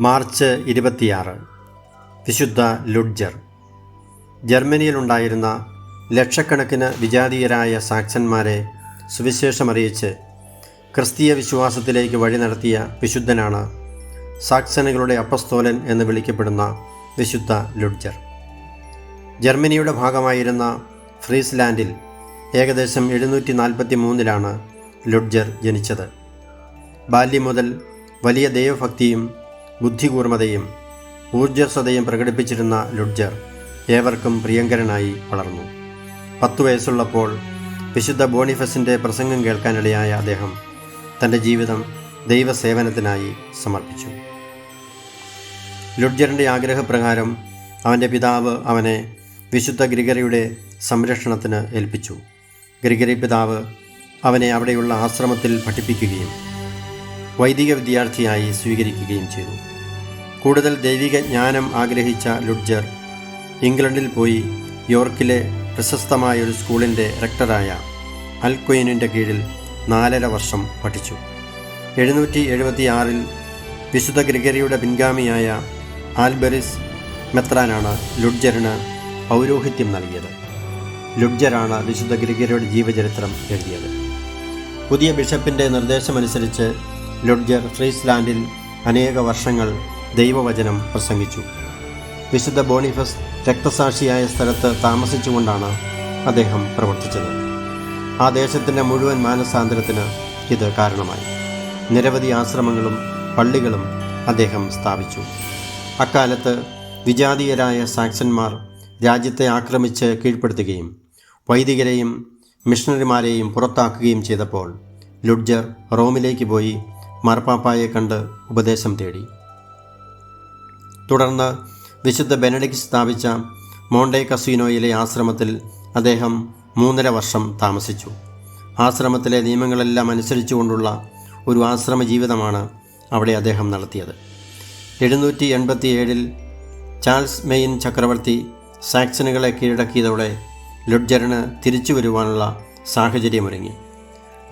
March ഇരുപത്തിയാറ്. വിശുദ്ധ Ludger. ജർമ്മനിയിലുണ്ടായിരുന്ന ലക്ഷക്കണക്കിന് വിജാതീയരായ സാക്സന്മാരെ സുവിശേഷമറിയിച്ച് ക്രിസ്തീയ വിശ്വാസത്തിലേക്ക് വഴി നടത്തിയ വിശുദ്ധനാണ് സാക്സനുകളുടെ അപ്പസ്തോലൻ എന്ന് വിളിക്കപ്പെടുന്ന വിശുദ്ധ ലുഡ്ജർ. ജർമ്മനിയുടെ ഭാഗമായിരുന്ന ഫ്രീസ്ലാൻഡിൽ ഏകദേശം എഴുന്നൂറ്റി നാൽപ്പത്തി മൂന്നിലാണ് ലുഡ്ജർ ജനിച്ചത്. ബാല്യം മുതൽ വലിയ ദൈവഭക്തിയും ബുദ്ധികൂർമ്മതയും ഊർജസ്വതയും പ്രകടിപ്പിച്ചിരുന്ന ലുഡ്ജർ ഏവർക്കും പ്രിയങ്കരനായി വളർന്നു. പത്തു വയസ്സുള്ളപ്പോൾ വിശുദ്ധ ബോണിഫസിന്റെ പ്രസംഗം കേൾക്കാനിടയായ അദ്ദേഹം തന്റെ ജീവിതം ദൈവസേവനത്തിനായി സമർപ്പിച്ചു. ലുഡ്ജറിന്റെ ആഗ്രഹപ്രകാരം അവന്റെ പിതാവ് അവനെ വിശുദ്ധ ഗ്രിഗറിയുടെ സംരക്ഷണത്തിന് ഏൽപ്പിച്ചു. ഗ്രിഗറി പിതാവ് അവനെ അവിടെയുള്ള ആശ്രമത്തിൽ പഠിപ്പിക്കുകയും വൈദിക വിദ്യാർത്ഥിയായി സ്വീകരിക്കുകയും ചെയ്തു. കൂടുതൽ ദൈവിക ജ്ഞാനം ആഗ്രഹിച്ച ലുഡ്ജർ ഇംഗ്ലണ്ടിൽ പോയി യോർക്കിലെ പ്രശസ്തമായ ഒരു സ്കൂളിന്റെ റെക്ടറായ അൽക്വയിനിന്റെ കീഴിൽ നാലര വർഷം പഠിച്ചു. എഴുന്നൂറ്റി എഴുപത്തിയാറിൽ വിശുദ്ധ ഗ്രിഗറിയുടെ പിൻഗാമിയായ ആൽബെറിസ് മെത്രാനാണ് ലുഡ്ജറിന് പൗരോഹിത്യം നൽകിയത്. ലുഡ്ജറാണ് വിശുദ്ധ ഗ്രിഗറിയുടെ ജീവചരിത്രം എഴുതിയത്. പുതിയ ബിഷപ്പിന്റെ നിർദ്ദേശമനുസരിച്ച് ലുഡ്ജർ ഫ്രീസ്ലാൻഡിൽ അനേക വർഷങ്ങൾ ദൈവവചനം പ്രസംഗിച്ചു. വിശുദ്ധ ബോണിഫസ് രക്തസാക്ഷിയായ സ്ഥലത്ത് താമസിച്ചുകൊണ്ടാണ് അദ്ദേഹം പ്രവർത്തിച്ചത്. ആ ദേശത്തിന്റെ മുഴുവൻ മാനസാന്തരത്തിന് ഇത് കാരണമായി. നിരവധി ആശ്രമങ്ങളും പള്ളികളും അദ്ദേഹം സ്ഥാപിച്ചു. അക്കാലത്ത് വിജാതീയരായ സാക്സന്മാർ രാജ്യത്തെ ആക്രമിച്ച് കീഴ്പ്പെടുത്തുകയും വൈദികരെയും മിഷണറിമാരെയും പുറത്താക്കുകയും ചെയ്തപ്പോൾ ലുഡ്ജർ റോമിലേക്ക് പോയി മാർപ്പാപ്പായെ കണ്ട് ഉപദേശം തേടി. തുടർന്ന് വിശുദ്ധ ബെനഡിക്ട് സ്ഥാപിച്ച മോണ്ടെ കസീനോയിലെ ആശ്രമത്തിൽ അദ്ദേഹം മൂന്നര വർഷം താമസിച്ചു. ആശ്രമത്തിലെ നിയമങ്ങളെല്ലാം അനുസരിച്ചുകൊണ്ടുള്ള ഒരു ആശ്രമ ജീവിതമാണ് അവിടെ അദ്ദേഹം നടത്തിയത്. എഴുന്നൂറ്റി എൺപത്തി ഏഴിൽ ചാൾസ് മെയിൻ ചക്രവർത്തി സാക്സനുകളെ കീഴടക്കിയതോടെ ലുഡ്ജറിന് തിരിച്ചു വരുവാനുള്ള സാഹചര്യമൊരുങ്ങി.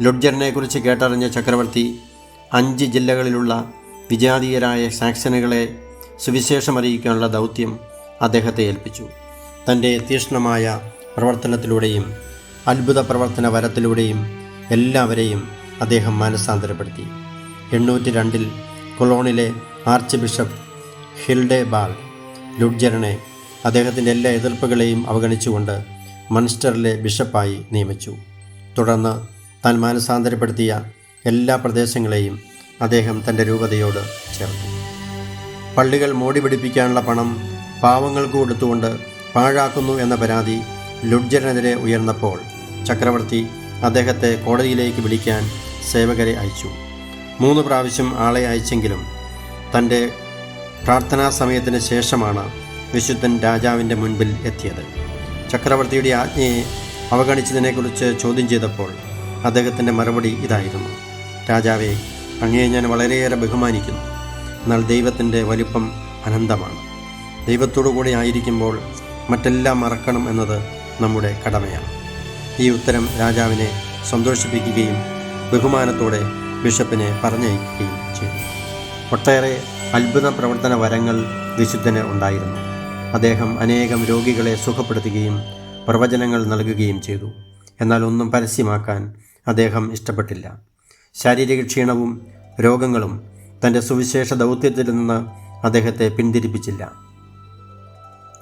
ലുഡ്ജറിനെക്കുറിച്ച് കേട്ടറിഞ്ഞ ചക്രവർത്തി അഞ്ച് ജില്ലകളിലുള്ള വിജാതീയരായ സാക്സനുകളെ സുവിശേഷമറിയിക്കാനുള്ള ദൗത്യം അദ്ദേഹത്തെ ഏൽപ്പിച്ചു. തന്റെ തീക്ഷ്ണമായ പ്രവർത്തനത്തിലൂടെയും അത്ഭുത പ്രവർത്തന വരത്തിലൂടെയും എല്ലാവരെയും അദ്ദേഹം മാനസാന്തരപ്പെടുത്തി. എണ്ണൂറ്റി രണ്ടിൽ കൊളോണിലെ ആർച്ച് ബിഷപ്പ് ഹിൽഡെ ബാൾ ലുഡ്ജറിനെ അദ്ദേഹത്തിന്റെ എല്ലാ എതിർപ്പുകളെയും അവഗണിച്ചുകൊണ്ട് മൺസ്റ്ററിലെ ബിഷപ്പായി നിയമിച്ചു. തുടർന്ന് താൻ മാനസാന്തരപ്പെടുത്തിയ എല്ലാ പ്രദേശങ്ങളെയും അദ്ദേഹം തന്റെ രൂപതയോട് ചേർത്തു. പള്ളികൾ മോടി പിടിപ്പിക്കാനുള്ള പണം പാവങ്ങൾക്ക് കൊടുത്തുകൊണ്ട് പാഴാക്കുന്നു എന്ന പരാതി ലുഡ്ജറിനെതിരെ ഉയർന്നപ്പോൾ ചക്രവർത്തി അദ്ദേഹത്തെ കോടതിയിലേക്ക് വിളിക്കാൻ സേവകരെ അയച്ചു. മൂന്ന് പ്രാവശ്യം ആളെ അയച്ചെങ്കിലും തന്റെ പ്രാർത്ഥനാ സമയത്തിന് ശേഷമാണ് വിശുദ്ധൻ രാജാവിന്റെ മുൻപിൽ എത്തിയത്. ചക്രവർത്തിയുടെ ആജ്ഞയെ അവഗണിച്ചതിനെക്കുറിച്ച് ചോദ്യം ചെയ്തപ്പോൾ അദ്ദേഹത്തിന്റെ മറുപടി ഇതായിരുന്നു. രാജാവെ അങ്ങയെ ഞാൻ വളരെയേറെ ബഹുമാനിക്കുന്നു. എന്നാൽ ദൈവത്തിന്റെ വലിപ്പം അനന്തമാണ്. ദൈവത്തോടു കൂടി ആയിരിക്കുമ്പോൾ മറ്റെല്ലാം മറക്കണം എന്നത് നമ്മുടെ കടമയാണ്. ഈ ഉത്തരം രാജാവിനെ സന്തോഷിപ്പിക്കുകയും ബഹുമാനത്തോടെ ബിഷപ്പിനെ പറഞ്ഞയക്കുകയും ചെയ്തു. ഒട്ടേറെ അത്ഭുത പ്രവർത്തന വരങ്ങൾ വിശുദ്ധന് ഉണ്ടായിരുന്നു. അദ്ദേഹം അനേകം രോഗികളെ സുഖപ്പെടുത്തുകയും പ്രവചനങ്ങൾ നൽകുകയും ചെയ്തു. എന്നാൽ ഒന്നും പരസ്യമാക്കാൻ അദ്ദേഹം ഇഷ്ടപ്പെട്ടില്ല. ശാരീരിക ക്ഷീണവും രോഗങ്ങളും തന്റെ സുവിശേഷ ദൗത്യത്തിൽ നിന്ന് അദ്ദേഹത്തെ പിന്തിരിപ്പിച്ചില്ല.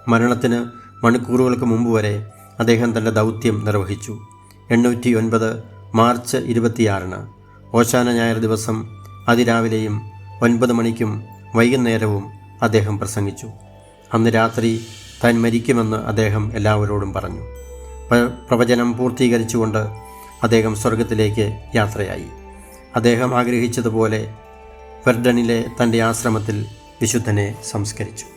മരണത്തിന് മണിക്കൂറുകൾക്ക് മുമ്പ് വരെ അദ്ദേഹം തന്റെ ദൗത്യം നിർവഹിച്ചു. എണ്ണൂറ്റി ഒൻപത് മാർച്ച് ഇരുപത്തിയാറിന് ഓശാന ഞായർ ദിവസം അതിരാവിലെയും ഒൻപത് മണിക്കും വൈകുന്നേരവും അദ്ദേഹം പ്രസംഗിച്ചു. അന്ന് രാത്രി താൻ മരിക്കുമെന്ന് അദ്ദേഹം എല്ലാവരോടും പറഞ്ഞു. പ്രവചനം പൂർത്തീകരിച്ചുകൊണ്ട് അദ്ദേഹം സ്വർഗത്തിലേക്ക് യാത്രയായി. അദ്ദേഹം ആഗ്രഹിച്ചതുപോലെ വെർഡനിലെ തന്റെ ആശ്രമത്തിൽ വിശുദ്ധനെ സംസ്കരിച്ചു.